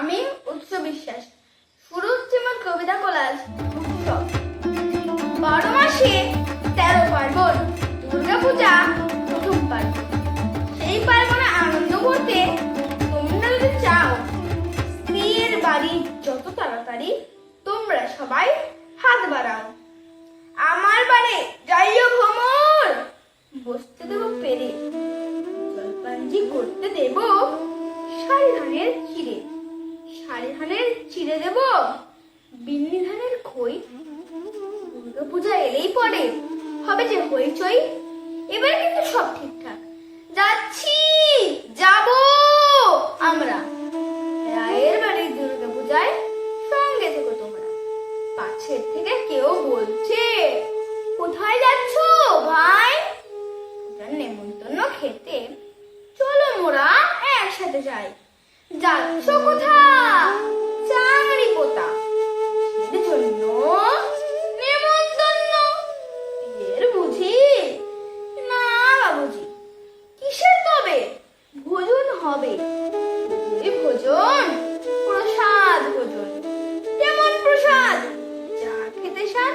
আমি উৎস বিশ্বাস। শুরু হচ্ছে আমার কবিতা কোলাজ বারো মাসে তেরো পার্বণ দুর্গা পূজা প্রথম পার্বণ সেই পার্বণে আনন্দ করতে তোমরা চাও, স্ত্রীর বাড়ি যত তাড়াতাড়ি তোমরা সবাই হাত বাড়াও। আমার বাড়ি যাইও ভ্রমর। বসতে দেবো পেরে। জলপাঞ্জি করতে দেব শাড়ি ধানের চিড়ে। শাড়ি ধানের চিড়ে দেব? বিন্নি ধানের খই? দুর্গা পূজা এলেই পরে। হবে যে হইচই। এবার কিন্তু সব ঠিকঠাক। যাচ্ছি, যাব আমরা। রায়ের বাড়ির দুর্গা পূজায় সঙ্গে থেকো তোমরা। পাশের থেকে কেউ বলছে, কোথায় যাচ্ছ ভাই? নেমন্তন্ন খেতে। চলো মোরা একসাথে যাই। যাচ্ছ কোথা ভোজন, প্রসাদ ভোজন। কেমন প্রসাদ? যা খেতে সার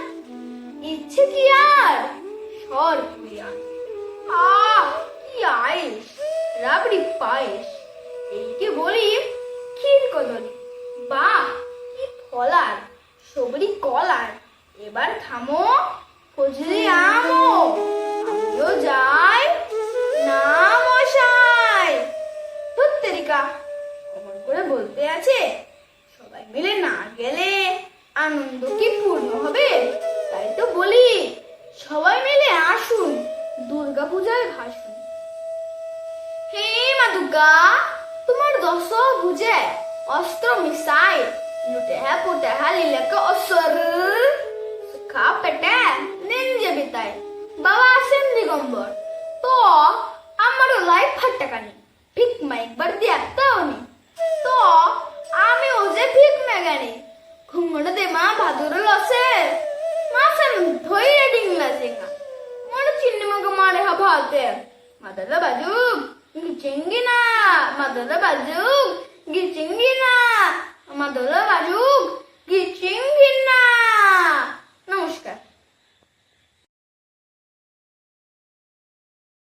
ইচ্ছে কি আর? সর কি আয়েস রাবড়ি পায়েস এইকে বলি ক্ষীর কদলি। বা কি ফলার সবরি কলার এবার থামো ফজলি আমো। আমিও যাই করে বলতে আছে। সবাই মিলে না গেলে আনন্দ কি পূর্ণ হবে? তাই তো বলি, সবাই মিলে আসুন দুর্গা পূজায় ভাসুন হে মা দুর্গা, তোমার দশ ভুজে অস্ত্র মিশাই, লুটে হ্যাঁ পুটে হ্যাঁ লীলাকে অসর। সুখা পেটে নিঞ্জে বিতায় বাবা আসেন দিগম্বর। তো আমারও লাইফ ফাট্টাকানি ভিক মা একবার দেখতেও নি তো Madalah baju, gicinggina. madalah baju, gicinggina.